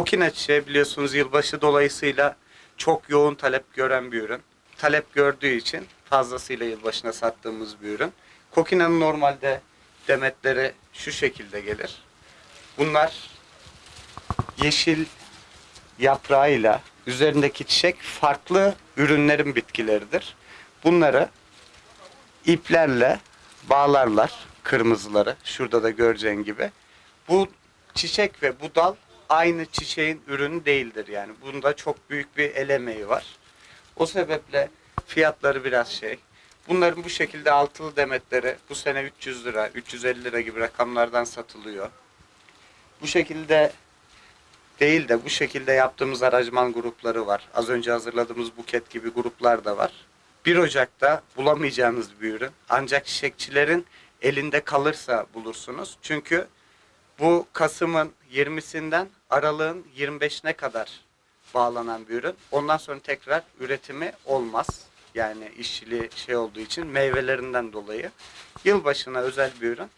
Kokina çiçeği biliyorsunuz yılbaşı dolayısıyla çok yoğun talep gören bir ürün. Talep gördüğü için fazlasıyla yılbaşına sattığımız bir ürün. Kokina'nın normalde demetleri şu şekilde gelir. Bunlar yeşil yaprağıyla üzerindeki çiçek farklı ürünlerin bitkileridir. Bunları iplerle bağlarlar kırmızıları. Şurada da göreceğin gibi. Bu çiçek ve bu dal aynı çiçeğin ürünü değildir yani. Bunda çok büyük bir el emeği var. O sebeple fiyatları biraz şey. Bunların bu şekilde altılı demetleri bu sene 300 lira, 350 lira gibi rakamlardan satılıyor. Bu şekilde değil de bu şekilde yaptığımız aracman grupları var. Az önce hazırladığımız buket gibi gruplar da var. 1 Ocak'ta bulamayacağınız bir ürün. Ancak çiçekçilerin elinde kalırsa bulursunuz. Çünkü bu Kasım'ın 20'sinden Aralık'ın 25'ine kadar bağlanan bir ürün. Ondan sonra tekrar üretimi olmaz. Yani işçiliği şey olduğu için meyvelerinden dolayı. Yılbaşına özel bir ürün.